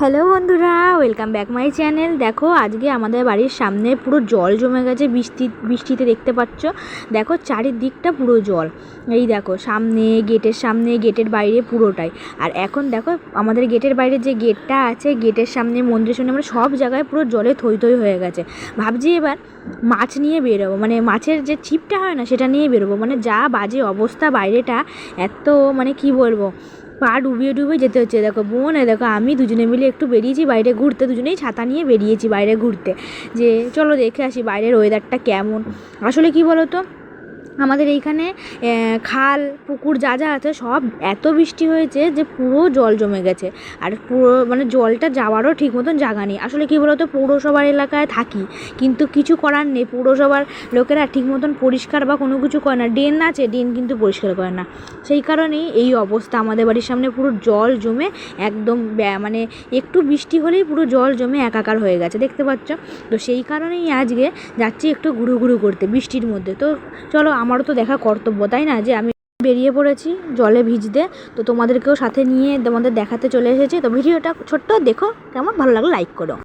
Hello বন্ধুরা, welcome back my channel. দেখো, আজকে আমাদের বাড়ির সামনে পুরো জল জমে গেছে, বৃষ্টি, বৃষ্টিতে দেখতে পাচ্ছ। দেখো, চারিদিকটা পুরো জল। এই দেখো, সামনে, গেটের সামনে, গেটের বাইরে পুরোটাই। আর এখন দেখো, আমাদের গেটের বাইরে যে গেটটা আছে, গেটের সামনে মন্দিরের সামনে মানে সব জায়গায় পুরো জলে থই থই হয়ে গেছে। ভাবছি এবার মাছ নিয়ে বেরোবো মানে মাছের যে ছিপটা হয় না, সেটা নিয়ে বেরোবো। মানে যা বাজে অবস্থা বাইরেটা, এত মানে কি বলব? পা ডুবিয়ে ডুবিয়ে যেতে হচ্ছে। দেখো বোন এ দেখো আমি দুজনে মিলে একটু বেরিয়েছি বাইরে ঘুরতে, দুজনেই ছাতা নিয়ে বেরিয়েছি বাইরে ঘুরতে। যে চলো দেখে আসি বাইরের ওয়েদারটা কেমন। আসলে কি বলো তো আমাদের এইখানে খাল, পুকুর যা যা আছে সব এত বৃষ্টি হয়েছে যে পুরো জল জমে গেছে। আর পুরো মানে জলটা যাওয়ারও ঠিক মতন জায়গা নেই। আসলে কী বলতো, পৌরসভার এলাকায় থাকি, কিন্তু কিছু করার নেই। পৌরসভার লোকেরা ঠিক মতন পরিষ্কার বা কোনো কিছু করে না। ড্রেন আছে, ড্রেন কিন্তু পরিষ্কার করে না। সেই কারণেই এই অবস্থা। আমাদের বাড়ির সামনে পুরো জল জমে একদম মানে একটু বৃষ্টি হলেই পুরো জল জমে একাকার হয়ে গেছে। দেখতে পাচ্ছ? তো সেই কারণেই আজকে যাচ্ছি একটু ঘুরু ঘুরু করতে বৃষ্টির মধ্যে। তো চলো আমারও তো দেখা কর্তব্য, তাই না? যে আমি বেরিয়ে পড়েছি, জলে ভিজতে, তো তোমাদেরকেও সাথে নিয়ে তোমাদের দেখাতে চলে এসেছি। তো ভিডিওটা ছোট্ট দেখো, কেমন? ভালো লাগল লাইক করো।